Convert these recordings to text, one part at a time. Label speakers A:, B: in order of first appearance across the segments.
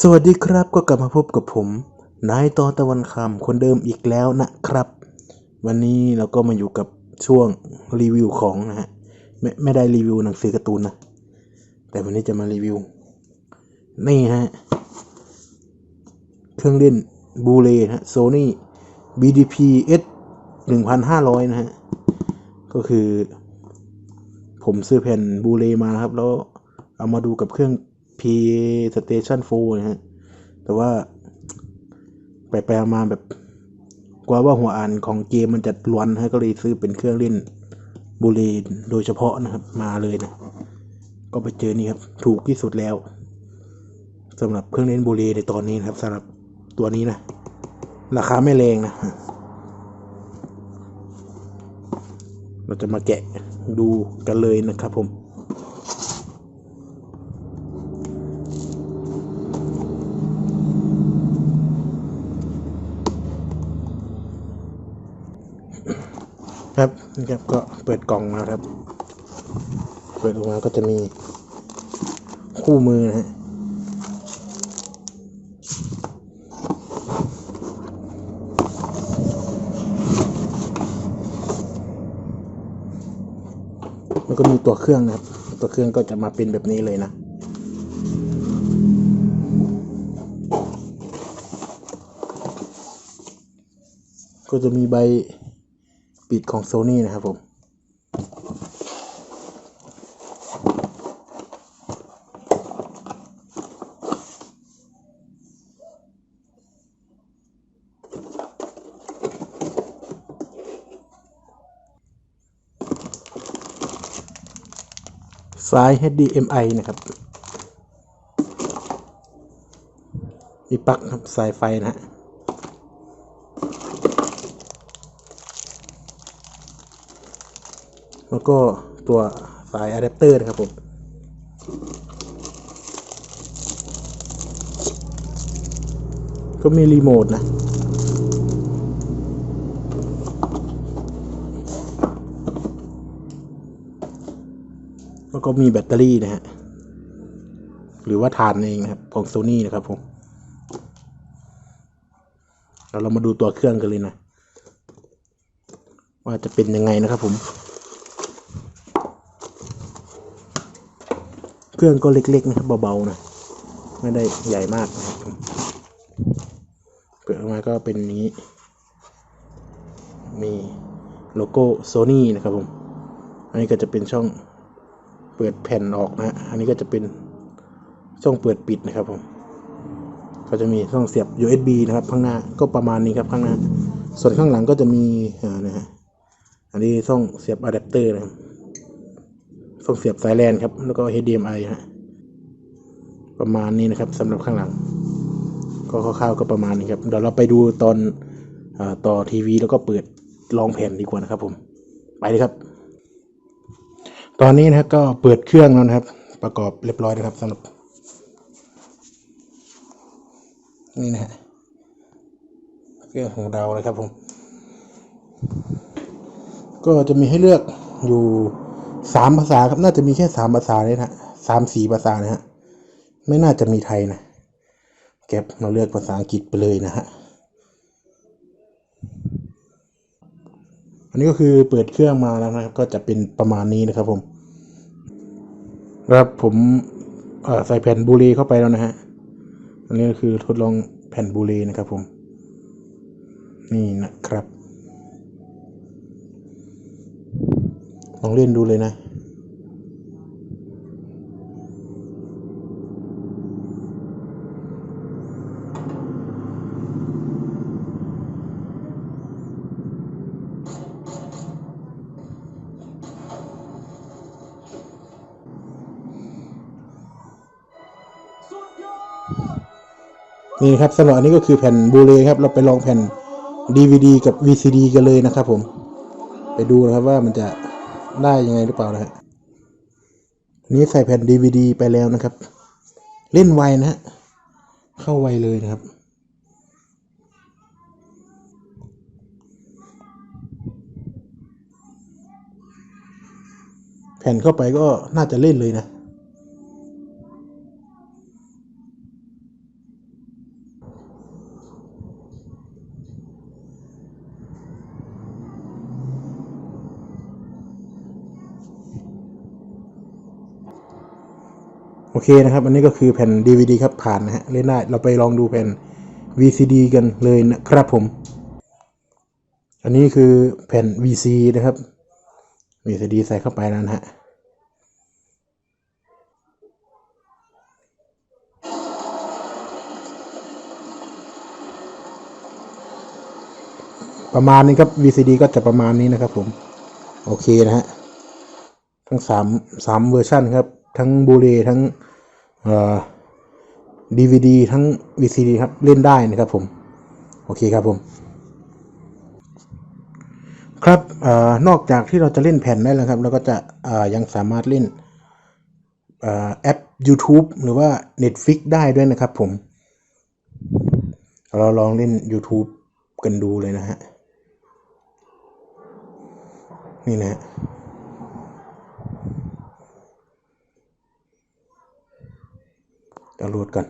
A: สวัสดีครับก็กลับมาพบกับผม นายตอตะวันคำคนเดิมอีกแล้วนะครับ วันนี้เราก็มาอยู่กับช่วงรีวิวของนะฮะไม่ไม่ได้รีวิวหนังสือการ์ตูนนะ แต่วันนี้จะมารีวิว นี่ฮะ เครื่องเล่นบูเลนะฮะโซนี่ BDP S 1500 นะฮะ ก็คือ ผมซื้อแผ่นบูเลมาครับ แล้วเอามาดูกับเครื่อง P Station 4นะฮะ แต่ว่า ไปไปมาแบบกลัวว่าหัวอ่านของเกมมันจะล้วนฮะก็เลยซื้อเป็นเครื่องเล่นบูเลโดยเฉพาะนะครับ มาเลยนะ ก็ไปเจอนี่ครับ ถูกที่สุดแล้วสำหรับเครื่องเล่นบูเลในตอนนี้นะครับสำหรับตัวนี้นะ ราคาไม่แรงนะ เราจะมาแกะดูกันเลยนะครับผม ครับนี่ครับก็เปิดกล่องมาครับ เปิดออกมาก็จะมีคู่มือนะฮะแล้วก็มีตัวเครื่องนะครับ ตัวเครื่องก็จะมาเป็นแบบนี้เลยนะก็จะมีใบ ปิดของโซนี่นะครับผม สาย HDMI นะครับมีปลั๊กครับสายไฟนะฮะ แล้วก็ตัวสายอะแดปเตอร์นะครับผมก็มีรีโมทนะแล้วก็มีแบตเตอรี่นะฮะ หรือว่าฐานเองนะครับ ของโซนี่นะครับผมเราเรามาดูตัวเครื่องกันเลยนะ ว่าจะเป็นยังไงนะครับผม เค รื่องก็เล็กๆนะครับเบาๆนะไม่ได้ใหญ่มากนะครับเปิดออกมาก็เป็นนี้ มีโลโก้โซนี่นะครับผม อันนี้ก็จะเป็นช่องเปิดแผ่นออกนะฮะอันนี้ก็จะเป็นช่องเปิดปิดนะครับผม ก็จะมีช่องเสียบ USB นะครับข้างหน้าก็ประมาณนี้ครับข้างหน้า ส่วนข้างหลังก็จะมีอ่านะฮะอันนี้ช่องเสียบอะแดปเตอร์นะครับ ช่องเสียบสายแลนครับ แล้วก็ HDMI ฮะประมาณนี้นะครับสำหรับข้างหลัง ก็คร่าวๆก็ประมาณนี้ครับ เดี๋ยวเราไปดูตอนอต่อทีวี แล้วก็เปิดลองแผ่นดีกว่านะครับ ผม ไปเลยครับ ตอนนี้นะก็เปิดเครื่องแล้วนะครับ ประกอบเรียบร้อยนะครับสำหรับ นี่นะฮะเครื่องของเราเลยครับผม ก็จะมีให้เลือกอยู่ สามภาษาครับน่าจะมีแค่สามภาษาเลยนะฮะสามสี่ภาษานะฮะไม่น่าจะมีไทยนะแก็บมาเลือกภาษาอังกฤษไปเลยนะฮะอันนี้ก็คือเปิดเครื่องมาแล้วนะครับ ก็จะเป็นประมาณนี้นะครับผมครับผมใส่แผ่นบูรีเข้าไปแล้วนะฮะอันนี้ก็คือทดลองแผ่นบูรีนะครับผม นี่นะครับ ลองเล่นดูเลยนะนี่ครับสำหรับอันนี้ก็คือแผ่นบูเลครับ เราไปลองแผ่น DVD กับ VCD กันเลยนะครับผม ไปดูนะครับว่ามันจะ ได้ยังไงหรือเปล่านะฮะนนี้ใส่แผ่น DVD ไปแล้วนะครับ เล่นไวนะฮะเข้าไวเลยนะครับ แผ่นเข้าไปก็น่าจะเล่นเลยนะ โอเคนะครับ อันนี้ก็คือแผ่น DVD ครับผ่านนะฮะเล่นได้เราไปลองดูแผ่น VCD กันเลยนะครับผม อันนี้คือแผ่น VC นะครับ VCD ใส่เข้าไปแล้วนะฮะประมาณนี้ครับ VCD ก็จะประมาณนี้นะครับผม โอเคนะฮะ ทั้งสามสามเวอร์ชันครับ ทั้งบูเรทั้งเอ่อ DVD ทั้ง VCD ครับเล่นได้นะครับผม โอเคครับผม ครับอนอกจากที่เราจะเล่นแผ่นได้แล้วครับ เราก็จะยังสามารถเล่นอแอป YouTube หรือว่า Netflix ได้ด้วยนะครับผม เราลองเล่น YouTube กันดูเลยนะฮะ นี่นะฮะ ดาวน์โหลดกัน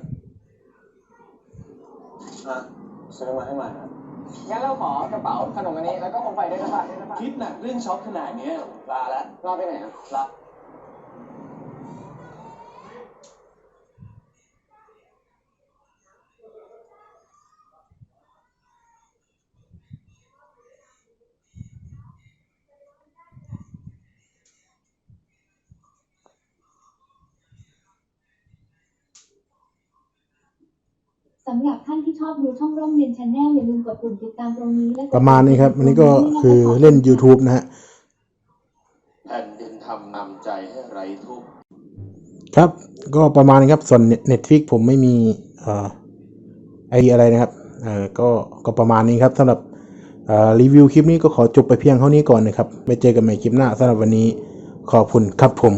B: อะซื้อมาให้ใหม่ครับ
C: งั้นเราขอกระเป๋าขนมอันนี้แล้วก็คงไปด้วยนะป่ะด้วยนะป่ะ
B: คิดหนักเรื่องช็อปขนาดเนี้ยลาแล้ว
C: รอไปไหนอะ
B: ลา
D: สำหรับท่านที่ชอบดูช่องร่มเรียนชาแนลอย่าลืมกดปุ่มติดตามตรงนี้และกด
A: ประมาณนี้ครับ อันนี้ก็คือเล่น YouTube นะฮะ
B: แผ่นดินทำนำใจให้ไร้ทุกข์
A: ครับ ก็ประมาณนี้ครับ ส่วน Netflix ผมไม่มีเอ่อไออะไรนะครับเอ่อก็ก็ประมาณนี้ครับสำหรับเอ่อรีวิวคลิปนี้ก็ขอจบไปเพียงเท่านี้ก่อนนะครับไปเจอกันใหม่คลิปหน้าสำหรับวันนี้ขอบคุณครับผม